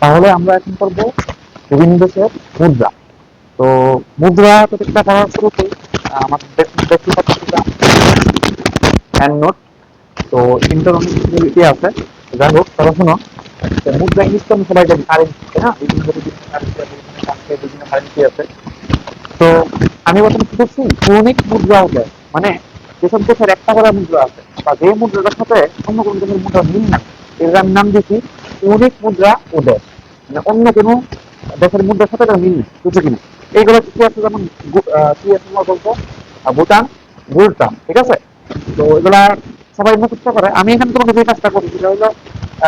তাহলে আমরা এখন করব বিভিন্ন দেশের মুদ্রা। তো মুদ্রা প্রত্যেকটা করার শুরুতে আমাদের পাচ্ছি হ্যান্ড নোট তো আছে, যাই হোক শোনো মুদ্রা সবাই কারেন্সি বিভিন্ন বিভিন্ন কারেন্সি আছে তো আমি বর্তমানে কি করছি মুদ্রা আছে মানে যেসব দেশের একটা করে মুদ্রা আছে, বা যে মুদ্রাটার সাথে অন্য কোনো দেশের মুদ্রা মিল না। এর নাম দিয়েছি অনেক মুদ্রা দেশ মানে অন্য কোনো দেশের মুদ্রার সাথে তার মিল নেই বুঝছ কিনা এইগুলো কি আছে যেমন কি আছে তোমার বলব ভুটান ভুটান ঠিক আছে? তো এগুলা সবাই মুখস্থ করে। আমি এখানে তোমাকে যে কাজটা করি সেটা হলো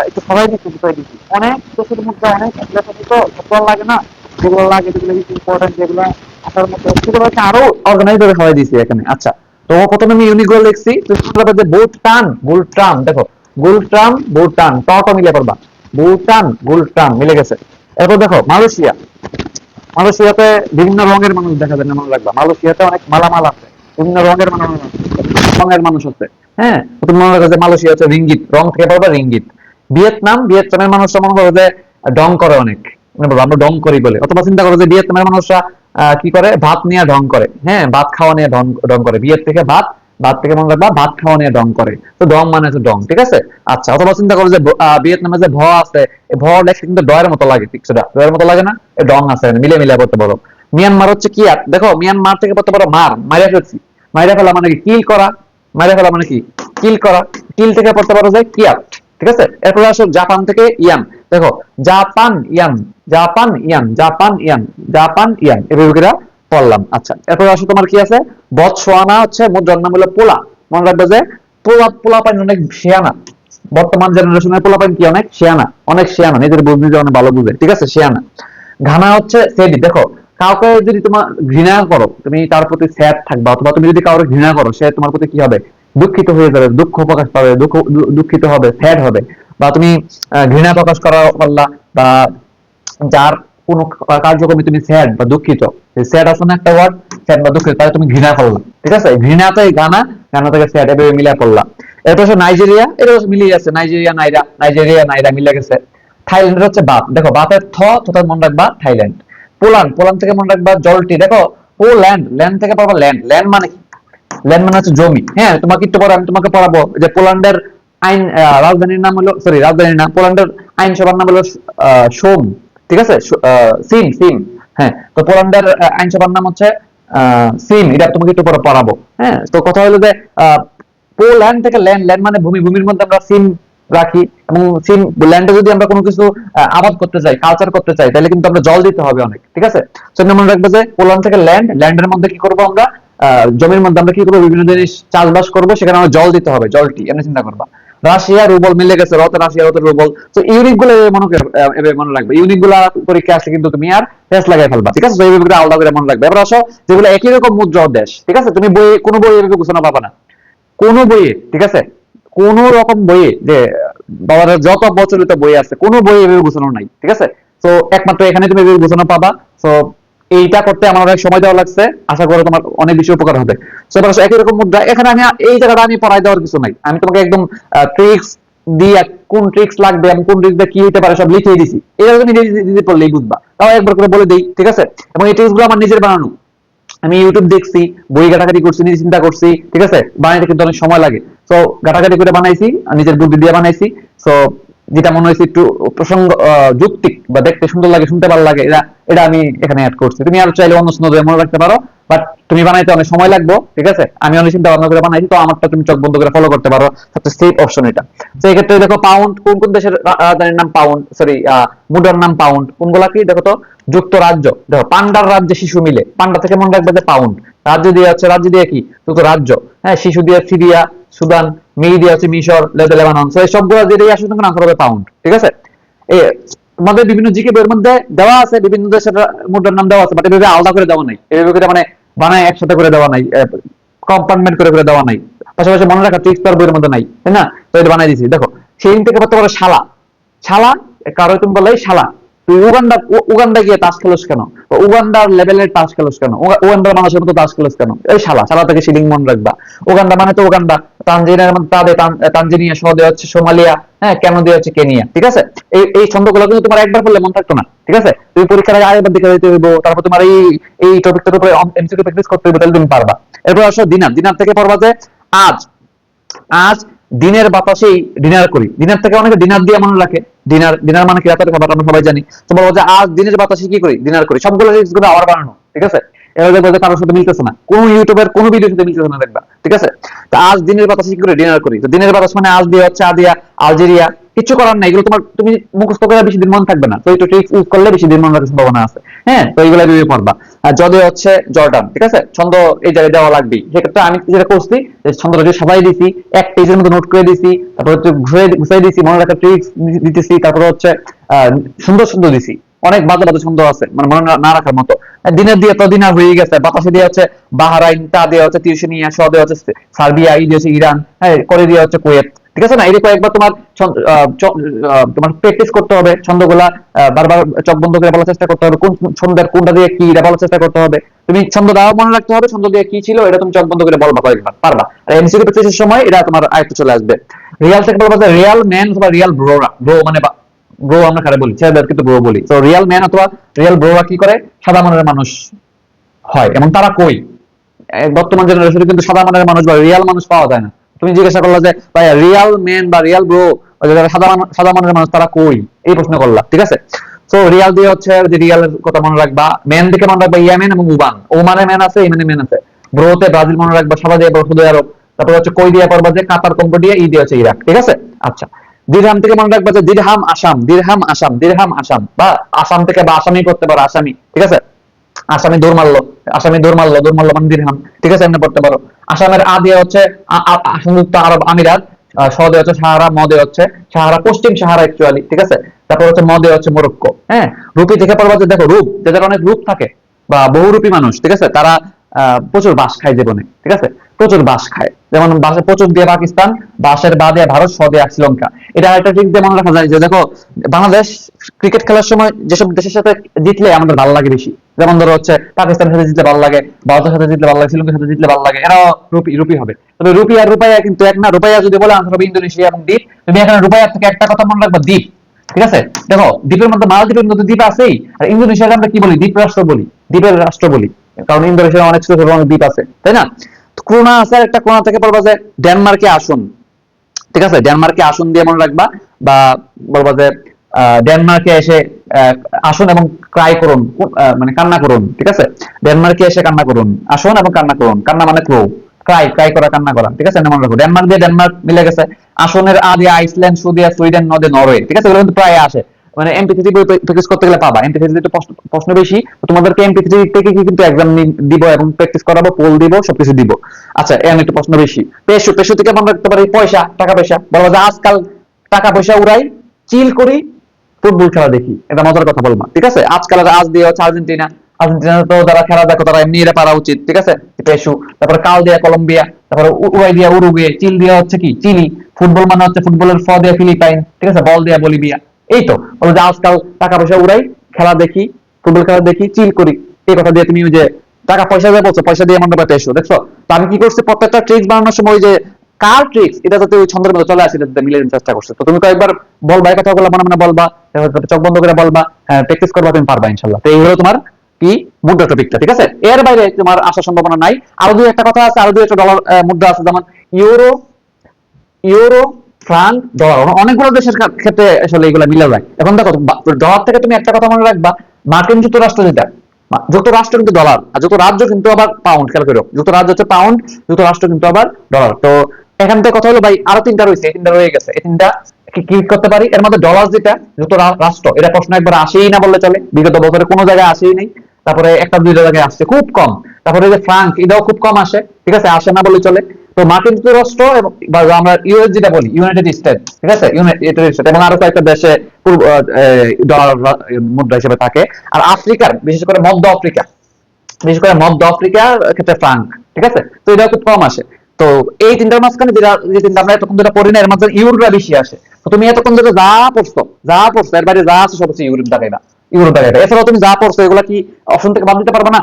একটু সবাই একটু বুঝাই দিচ্ছি। অনেক দেশের মুদ্রা, অনেক লেখা তো সব লাগে না? যেগুলো লাগে, যেগুলো ইম্পর্টেন্ট যেগুলো আসার মতো। সেগুলো আরও অর্গানাইজ ভাবে সবাই দিয়েছি এখানে। আচ্ছা তো প্রথমে আমি ইউনিকগুলো লিখছি। তো পাবে যে ভুটান গুলটান দেখো। গুলটান ভুটান টটো মিলে পড়বা ভুটান গুলটান, মিলে গেছে। এরপর দেখো, মালয়েশিয়া। মালয়েশিয়াতে বিভিন্ন রঙের মানুষ দেখা যায়, মনে রাখবা। মালয়েশিয়াতে অনেক মালামাল আছে। বিভিন্ন রঙের মানুষ রঙের মানুষ আছে। হ্যাঁ? মনে রাখো যে মালয়েশিয়া হচ্ছে রিঙ্গিত। রং থেকে পারবা রিঙ্গিত। ভিয়েতনাম, ভিয়েতনামের মানুষরা মনে করো যে ডং করে অনেক। আমরা ডং করি বলে। অথবা চিন্তা করো যে, ভিয়েতনামের মানুষরা কি করে? ভাত নিয়ে ঢং করে। হ্যাঁ? ভাত খাওয়া নিয়ে ঢং করে। বিয়ের থেকে ভাত ভাত থেকে মনে রাখবা, ভাত খাওয়া নিয়ে ডং করে। তো ডং মানে হচ্ছে ডং, ঠিক আছে? আচ্ছা অথবা চিন্তা করো যে ভিয়েতনামে যে ভ আছে ভ লেখা কিন্তু ডয়ের মতো লাগে, ঠিক সেটা? ডয়ের মতো লাগে না? ডং আছে মিলে মিলে করতে পারো। মিয়ানমার হচ্ছে কি আর? দেখো, মিয়ানমার থেকে করতে পারো মার মারিয়া ফেলছি। মারিয়া ফেলা মানে কি? কিল করা। মারিয়া ফেলা মানে কি? কিল করা। কিল থেকে পড়তে পারো যে কিয়াট, ঠিক আছে? এরপরে আসো জাপান থেকে ইয়ান। দেখো, Japan yen Japan yen Japan yen Japan yen. এভাবে পড়লাম। আচ্ছা এরপরে আসো তোমার কি আছে? বৎসোয়ানা হচ্ছে মুদ্রার নাম হলো পোলা। মনে রাখবে যে পোলা পোলা পানি অনেক শিয়ানা। বর্তমান জেনারেশনের পোলা পানি কি অনেক? শিয়ানা। অনেক শিয়ানা। নিজের বুঝ নিজে অনেক ভালো বুঝে। ঠিক আছে? শিয়ানা। ঘানা হচ্ছে সেডি। দেখো, কাউকে যদি তোমার ঘৃণা করো, তুমি তার প্রতি স্যাড থাকবা, অথবা তুমি যদি কাউকে ঘৃণা করো, সে তোমার প্রতি কি হবে? দুঃখিত হয়ে যাবে, দুঃখ প্রকাশ পাবে, দুঃখ দুঃখিত হবে স্যাড হবে। বা তুমি ঘৃণা প্রকাশ করা পারলা বা যার কোনো কার্যক্রমে তুমি স্যাড বা দুঃখিত। স্যাড না একটা ওয়ার্ড স্যাড বা দুঃখিত, তাহলে তুমি ঘৃণা করলা, ঠিক আছে? ঘৃণাতে গানা গানা থেকে স্যাড এভাবে মিলিয়ে পড়লা। এরপর হচ্ছে নাইজেরিয়া, এটা মিলিয়ে আছে নাইজেরিয়া, নাইরা নাইজেরিয়া, নাইরা মিলে গেছে। থাইল্যান্ড হচ্ছে বাপ, দেখো, বাপের থ তোতার মনে রাখবা থাইল্যান্ড। পোল্যান্ড পোল্যান্ড থেকে মনে রাখবা জলটি, দেখো, পোল্যান্ড, ল্যান্ড থেকে পারবা ল্যান্ড। ল্যান্ড মানে কি? ল্যান্ড মানে হচ্ছে জমি। হ্যাঁ তোমাকে একটু পরে আমি তোমাকে পড়াবো যে পোল্যান্ডের আইন রাজধানীর নাম হলো সরি রাজধানীর নাম, পোল্যান্ডের আইনসভার নাম হলো সোম। ঠিক আছে? সিম সিম হ্যাঁ তো পোল্যান্ডের আইনসভার নাম হচ্ছে সিম এটা তোমাকে একটু পরে পড়াবো। হ্যাঁ তো কথা হলো যে পোল্যান্ড থেকে ল্যান্ড ল্যান্ড মানে ভূমি, ভূমির মধ্যে আমরা সিম রাখি এবং সিম ল্যান্ডে যদি আমরা কোনো কিছু আবাদ করতে চাই কালচার করতে চাই, তাহলে কিন্তু আমরা জল দিতে হবে অনেক, ঠিক আছে? সেজন্য মনে রাখব যে, পোল্যান্ড থেকে ল্যান্ড, ল্যান্ডের মধ্যে কি করব আমরা? জমির মধ্যে আমরা কি করব? বিভিন্ন জিনিস চাষবাস করব, সেখানে আমরা জল দিতে হবে জলটি এমনি চিন্তা করবা। রাশিয়া রুবল মিলে গেছে রত রাশিয়া রত রুবল। তো ইউনিকগুলো মনে এভাবে মনে রাখবে। ইউনিকগুলা পরীক্ষা আসলে কিন্তু তুমি আর টেস্ট লাগাই ফেলবা। ঠিক আছে? এইভাবে আলাদা করে মনে রাখবে। এবার আসো, যেগুলো একই রকম মুদ্রা দেশ, ঠিক আছে? তুমি বই কোনো বই এভাবে ঘোষণা পাবা না। কোন বইয়ে, ঠিক আছে? কোন রকম বইয়ে যে, বাবার যত প্রচলিত বই আছে, কোন বই এভাবে ঘোষণা নাই, ঠিক আছে? তো একমাত্র এখানে তুমি এভাবে গোছানো পাবা। তো এইটা করতে আমার অনেক সময় দেওয়া লাগছে। আশা করি তোমার অনেক বেশি উপকার হবে। তো একই রকম মুদ্রা, এখানে আমি এই জায়গাটা আমি পড়াই দেওয়ার কিছু নাই। আমি তোমাকে একদম ট্রিক্স দিয়ে কোন ট্রিক্স লাগবে এবং কোন ট্রিক্স কি হতে পারে সব লিখে দিছি। এটা তুমি নিজে পড়লেই বুঝবা। তাও একবার করে বলে দিই, ঠিক আছে? এবং এই ট্রিক্সগুলো আমার নিজের বানানো। আমি ইউটিউব দেখছি, বই ঘাটাঘাটি করছি, নিজে চিন্তা করছি, ঠিক আছে? বানাইতে কিন্তু অনেক সময় লাগে। তো ঘাটাঘাটি করে বানাইছি, নিজের বুদ্ধি দিয়ে বানাইছি। তো যেটা মনে হয়েছে একটু প্রসঙ্গ যৌক্তিক বা দেখতে সুন্দর লাগে, শুনতে ভালো লাগে, এটা এটা আমি এখানে অ্যাড করছি। তুমি আর চাইলে অন্য সুন্দর মনে রাখতে পারো বাট তুমি বানাইতে অনেক সময় লাগবে, ঠিক আছে? আমি অনেক চিন্তা ভাবনা করে বানাইছি, তো আমারটা তুমি চোখ বন্ধ করে ফলো করতে পারো, সবচেয়ে সেফ অপশন এটা। তো এক্ষেত্রে দেখো পাউন্ড কোন কোন দেশের রাজধানীর নাম পাউন্ড সরি মুডার নাম পাউন্ড কোনগুলা কি? দেখো তো, যুক্তরাজ্য। দেখো, পান্ডার রাজ্যে শিশু মিলে। পান্ডা থেকে মনে রাখবে যে পাউন্ড রাজ্য দিয়ে হচ্ছে রাজ্য দিয়ে কি? যুক্তরাজ্য। হ্যাঁ শিশু দিয়ে সিরিয়া, সুদান হচ্ছে মিশর লেবে লেবানন। সবগুলো যেটাই আনসার হবে পাউন্ড ঠিক আছে? এ, তোমাদের বিভিন্ন জিকে মধ্যে দেওয়া আছে, বিভিন্ন দেশের মুদ্রার নাম দেওয়া আছে বাট এভাবে আলাদা করে দেওয়া নাই। এভাবে করে মানে বানায় একসাথে করে দেওয়া নাই কম্পার্টমেন্ট করে করে দেওয়া নাই। পাশাপাশি মনে রাখা তার বইয়ের মধ্যে নাই, তাই না? তো এটা বানাই দিছি। দেখো, সেই থেকে শালা। শালা, কারও তুমি বললে শালা। তুই উগান্ডা উগান্ডা গিয়ে তাস খেলোস কেন? উগান্ডার লেভেলের তাস খেলোস কেন? উগান্ডার মানুষের মতো তাস খেলোস কেন? এই শালা শালা থেকে সিলিং মন রাখবা। উগান্ডা মানে তো উগান্ডা। তানজানিয়ার মানে তাদে তান- তানজানিয়া সহ দেওয়া হচ্ছে সোমালিয়া হ্যাঁ কেন দেওয়া হচ্ছে কেনিয়া, ঠিক আছে? এই এই ছন্দগুলো কিন্তু তোমার একবার পড়লে মন থাকতো না, ঠিক আছে? তুমি পরীক্ষার আগে আরেকবার দেখে দিতে হইব, তারপর তোমার এই এই টপিকটার উপরে এমসিকিউ প্র্যাকটিস করতে হইব, তাহলে তুমি পারবা। এরপর আসো দিনার দিনার থেকে পড়বা যে আজ আজ দিনের বাতাসেই ডিনার করি। ডিনার থেকে অনেকে ডিনার দিয়ে মনে রাখে। ডিনার ডিনার মানে কি? রাতের খাবার আমরা সবাই জানি। তো বলব যে আজ দিনের বাতাসে কি করি? ডিনার করি। সবগুলো রিলসগুলো আবার বানানো, ঠিক আছে? এবার দেখব কারোর সাথে মিলতেছে না। কোন ইউটিউবের কোন ভিডিওর সাথে মিলতেছে না, দেখবা, ঠিক আছে? তো আজ দিনের বাতাসে কি করে? ডিনার করি। তো দিনের বাতাস মানে আজ দিয়ে হচ্ছে আদিয়া, আলজেরিয়া কিছু করার নাই, এগুলো তোমার, তুমি মুখস্থ করে বেশি দিন মনে থাকবে না। তো একটু ট্রিক্স ইউজ করলে বেশি দিন মনে রাখার সম্ভাবনা আছে। হ্যাঁ তো এইগুলো ভেবে পড়বা। আর যদি হচ্ছে জর্ডান, ঠিক আছে? ছন্দ এই জায়গায় দেওয়া লাগবেই সেক্ষেত্রে আমি যেটা করছি ছন্দটা যে সবাই দিছি, এক পেজের মতো নোট করে দিছি, তারপর হচ্ছে ঘুরে ঘুষাই দিছি, মনে রাখার ট্রিক্স দিতেছি, তারপর হচ্ছে সুন্দর সুন্দর দিছি। অনেক বাজে বাজে ছন্দ আছে মানে মনে না- রাখার মতো। দিনের দিয়ে তো দিনার হয়ে গেছে। বাতাসে দিয়ে হচ্ছে বাহারাইন, তা দিয়ে হচ্ছে তিরশিনিয়া স দিয়ে হচ্ছে সার্বিয়া, ই দিয়ে হচ্ছে ইরান হ্যাঁ করে দিয়ে হচ্ছে কুয়েত। ঠিক আছে না? এই তোমার আহ, চ- আহ, তোমার প্র্যাকটিস করতে হবে। ছন্দগুলা বারবার চোখ বন্ধ করে বলার চেষ্টা করতে হবে। কোন ছন্দের কোনটা দিয়ে কি এটা বলার চেষ্টা করতে হবে। তুমি ছন্দ দাও মনে রাখতে হবে ছন্দ দিয়ে কি ছিল এটা তুমি চোখ বন্ধ করে বলবা কয়েকবার পারবা। আর এমসিকিউ প্র্যাকটিসের সময় এটা তোমার আয়ত্ত চলে আসবে। রিয়াল থেকে বলবা রিয়াল ম্যান অথবা রিয়াল ব্রোরা ব্রো মানে ব্রো আমরা কারে বলি? ছেলেদের কিন্তু ব্রো বলি। তো রিয়াল ম্যান অথবা রিয়াল ব্রোরা কি করে? সাদা মনের মানুষ হয়। এবং তারা কই? বর্তমান জেনারেশনে কিন্তু সাদা মনের মানুষ বা রিয়াল মানুষ পাওয়া যায় না। তুমি জিজ্ঞাসা করলা যে, ভাই রিয়াল ম্যান বা রিয়াল ব্রো যারা সাদা মান- মনের মানুষ, তারা কই? এই প্রশ্ন করলা, ঠিক আছে? তো রিয়াল দিয়ে হচ্ছে যে রিয়ালের কথা মনে রাখবা ম্যান দিকে মনে রাখবা ইয়ামেন এবং উবান ওমানে ম্যান আছে ইমানে ম্যান আছে। ব্রোতে ব্রাজিল মনে রাখবা সাদা দিয়ে সৌদি আরব তারপর হচ্ছে কই দিয়ে পড়বা যে কাতার কম্বোডিয়া ই দিয়ে হচ্ছে ইরাক ঠিক আছে? আচ্ছা। দিরহাম থেকে মনে রাখবা যে দিরহাম আসাম দিরহাম আসাম দিরহাম আসাম বা আসাম থেকে বা আসামি করতে পারো আসামি ঠিক আছে? আসামি দৌড় মারলো, আসামি দৌড় মারলো দৌড় মারলো মানে দিরহাম ঠিক আছে, এমনি পড়তে পারো। আসামের আ দিয়ে হচ্ছে সংযুক্ত আরব আমিরাত সদে হচ্ছে সাহারা, মদে হচ্ছে সাহারা, পশ্চিম সাহারা একচুয়ালি ঠিক আছে? তারপর হচ্ছে মদে হচ্ছে মরক্কো হ্যাঁ? রূপী দেখে পড়বা যে দেখো, রূপ যাদের অনেক রূপ থাকে, বা বহুরূপী মানুষ, ঠিক আছে? তারা প্রচুর বাস খায় জীবনে, ঠিক আছে? প্রচুর বাস খায়। যেমন বাসে প্রচুর দিয়ে পাকিস্তান বাসের বা দিয়ে ভারত, স দিয়ে শ্রীলঙ্কা। এটা একটা ঠিক দিয়ে মনে রাখা যায় যে, দেখো, বাংলাদেশ ক্রিকেট খেলার সময় যেসব দেশের সাথে জিতলে আমাদের ভালো লাগে বেশি। যেমন ধরো হচ্ছে, পাকিস্তানের সাথে জিতলে ভালো লাগে, ভারতের সাথে জিতলে ভালো লাগে, শ্রীলঙ্কার সাথে জিতলে ভালো লাগে, এরাও রুপি রুপি হবে। তবে রুপি আর রুপাইয়া কিন্তু এক না। রুপাইয়া যদি বলে আনসার হবে ইন্দোনেশিয়া এবং দ্বীপ, তুমি এখানে রুপাইয়ার থেকে একটা কথা মনে রাখবা, দ্বীপ। ঠিক আছে? দেখো, দ্বীপের মধ্যে মালদ্বীপের মধ্যে দ্বীপ আছেই। আর ইন্দোনেশিয়াকে আমরা কি বলি? দ্বীপ রাষ্ট্র বলি। দ্বীপের রাষ্ট্র বলি। কারণ ইন্দোনেশিয়ার অনেক ছোট ছোট অনেক দ্বীপ আছে, তাই না? ক্রোনা আছে একটা ক্রোনা থেকে পড়বা যে ডেনমার্কে আসুন। ঠিক আছে? ডেনমার্কে আসুন দিয়ে মনে রাখবা বা বলবা যে ডেনমার্কে এসে আসুন এবং ক্রাই করুন মানে কান্না করুন, ঠিক আছে? ডেনমার্কে এসে কান্না করুন, আসুন এবং কান্না করুন। কান্না মানে ক্রো ক্রাই ক্রাই করা, কান্না করা, ঠিক আছে? মনে রাখো, ডেনমার্ক দিয়ে ডেনমার্ক মিলে গেছে। আসনের আ দিয়ে আইসল্যান্ড সু দিয়ে সুইডেন, নদে, নরওয়ে, ঠিক আছে? এগুলো কিন্তু প্রায় আসে। মানে এমপি থ্রি প্র্যাকটিস করতে গেলে পাবা। এমপি থ্রি প্রশ্ন প্রশ্ন বেশি তোমাদেরকে এমপি থ্রি থেকে কিন্তু এক্সাম দিব এবং প্র্যাকটিস করাবো পোল দিব, সবকিছু দিব। আচ্ছা এমন একটু প্রশ্ন বেশি। পেশু পেশু থেকে মনে রাখতে পারি পয়সা, টাকা পয়সা। বলব যে আজকাল টাকা পয়সা উড়াই চিল করি, ফুটবল খেলা দেখি। এটা মজার কথা বলব ঠিক আছে? আজকাল আজ দিয়ে হচ্ছে আর্জেন্টিনা। আর্জেন্টিনা তো যারা খেলা দেখো, তারা এমনি এটা পারা উচিত, ঠিক আছে? পেশু, তারপরে কাল দিয়া কলম্বিয়া, তারপরে উ- উরুগুয়ে দিয়া উরুগুয়ে চিল দিয়া হচ্ছে কি? চিলি। ফুটবল মানে হচ্ছে ফুটবলের ফ দিয়া ফিলিপাইন, ঠিক আছে? বল দিয়া বলিভিয়া। এই তো বলো যে আজকাল টাকা পয়সা উড়াই, খেলা দেখি ফুটবল খেলা দেখি চিল করি। এই কথা দিয়ে তুমি ওই যে টাকা পয়সা দিয়ে বলছো, পয়সা দিয়ে মনে করতে এসো দেখছ? তো আমি কি করছি, প্রত্যেকটা ট্রিক্স বানানোর সময় ওই যে কার ট্রিক্স এটা যাতে ওই ছন্দের মধ্যে চলে আসে মিলে চেষ্টা করছে। তো তুমি কয়েকবার বলবা, এই কথাগুলো মনে মনে বলবা চোখ বন্ধ করে বলবা হ্যাঁ প্র্যাকটিস করবা, তুমি পারবা ইনশাল্লাহ তো এই হলো তোমার কি মুদ্রা টপিকটা, ঠিক আছে? এর বাইরে তোমার আসার সম্ভাবনা নাই। আরও দুই একটা কথা আছে, আরও দুই একটা ডলার মুদ্রা আছে, যেমন ইউরো ইউরো ফ্রাঙ্ক ডলার অনেকগুলো দেশের ক্ষেত্রে আসলে এগুলো মিলে যায়। এখন দেখো ডলার থেকে তুমি একটা কথা মনে রাখবা, মার্কিন যুক্তরাষ্ট্র যেটা যুক্তরাষ্ট্র কিন্তু ডলার আর যুক্তরাজ্য কিন্তু আবার পাউন্ড খেয়াল করো যুক্তরাজ্য হচ্ছে পাউন্ড যুক্তরাষ্ট্র কিন্তু আবার ডলার তো এখান থেকে কথা হলো, ভাই, আরও তিনটা রয়েছে তিনটা রয়ে গেছে। এই তিনটা কি করতে পারি? এর মধ্যে ডলার যেটা, যুক্তরাষ্ট্র, এটা প্রশ্ন একবার আসেই না বললে চলে। বিগত বছরে কোনো জায়গায় আসেই নেই। তারপরে একটা দুইটা জায়গায় আসছে, খুব কম। তারপরে যে ফ্রাঙ্ক এটাও খুব কম আসে। ঠিক আছে, আসে না বলে চলে। তো মার্কিন যুক্তরাষ্ট্র এবং আমরা ইউএস যেটা বলি ইউনাইটেড স্টেট ঠিক আছে? ইউনাইটেড স্টেট এবং আরও কয়েকটা দেশে ডলার মুদ্রা হিসেবে থাকে। আর আফ্রিকার, বিশেষ করে মধ্য আফ্রিকা, বিশেষ করে মধ্য আফ্রিকার ক্ষেত্রে ফ্রাঙ্ক ঠিক আছে? তো এটা খুব কম আসে। তো এই তিনটার মাঝখানে যেটা, যে তিনটা আমরা এতক্ষণ যেটা পড়ি না, এর মাঝে ইউরোটা বেশি আসে। তো তুমি এতক্ষণ ধরে যা পড়ছো যা পড়ছো, এর বাইরে যা আছে সব হচ্ছে ইউরোপ দেখাইবা ইউরো দেখা দেয় এছাড়াও তুমি যা পড়ছো, এগুলা কি অপশন থেকে বাদ দিতে পারবে না?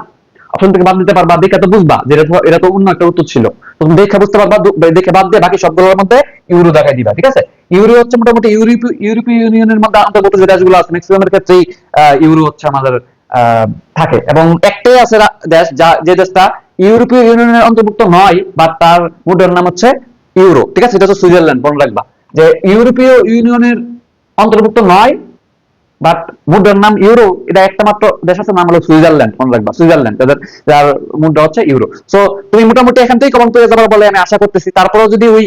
অপশন থেকে বাদ দিতে পারবা, দেখে তো বুঝবা যে এটা তো- অন্য একটা উত্তর ছিল। তো তুমি দেখে বুঝতে পারবা দেখে বাদ দিয়ে বাকি সবগুলোর মধ্যে ইউরো দেখাই দিবা, ঠিক আছে? ইউরো হচ্ছে মোটামুটি ইউরোপীয় ইউরোপীয় ইউনিয়নের মধ্যে অন্তর্গত যে দেশগুলো আছে ম্যাক্সিমামের ক্ষেত্রেই ইউরো হচ্ছে আমাদের থাকে। এবং একটাই আছে দেশ যা যে দেশটা ইউরোপীয় ইউনিয়নের অন্তর্ভুক্ত নয় বা তার মুদ্রার নাম হচ্ছে ইউরো, ঠিক আছে? এটা হচ্ছে সুইজারল্যান্ড, মনে রাখবা। যে ইউরোপীয় ইউনিয়নের অন্তর্ভুক্ত নয় বাট মুদ্রার নাম ইউরো এটা একটা মাত্র দেশ আছে, নাম হলো সুইজারল্যান্ড মনে রাখবা সুইজারল্যান্ড তাদের যার মুদ্রা হচ্ছে ইউরো সো তুমি মোটামুটি এখান থেকে কমন পেয়ে যাবার বলে, আমি আশা করতেছি। তারপরেও যদি ওই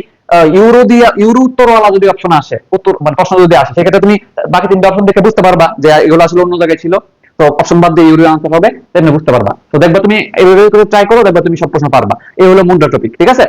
ইউরো দিয়ে ইউরো উত্তরওয়ালা যদি অপশন আসে, উত্তর মানে প্রশ্ন যদি আসে, সেক্ষেত্রে তুমি বাকি তিনটা অপশন দেখে বুঝতে পারবা যে এগুলো আসলে অন্য জায়গায় ছিল। তো অপশন বাদ দিয়ে ইউরো আনসার হবে, তেমনি বুঝতে পারবা। তো দেখবা তুমি এইভাবে ট্রাই করো, দেখবা তুমি সব প্রশ্ন পারবা। এই হলো মুদ্রা টপিক ঠিক আছে?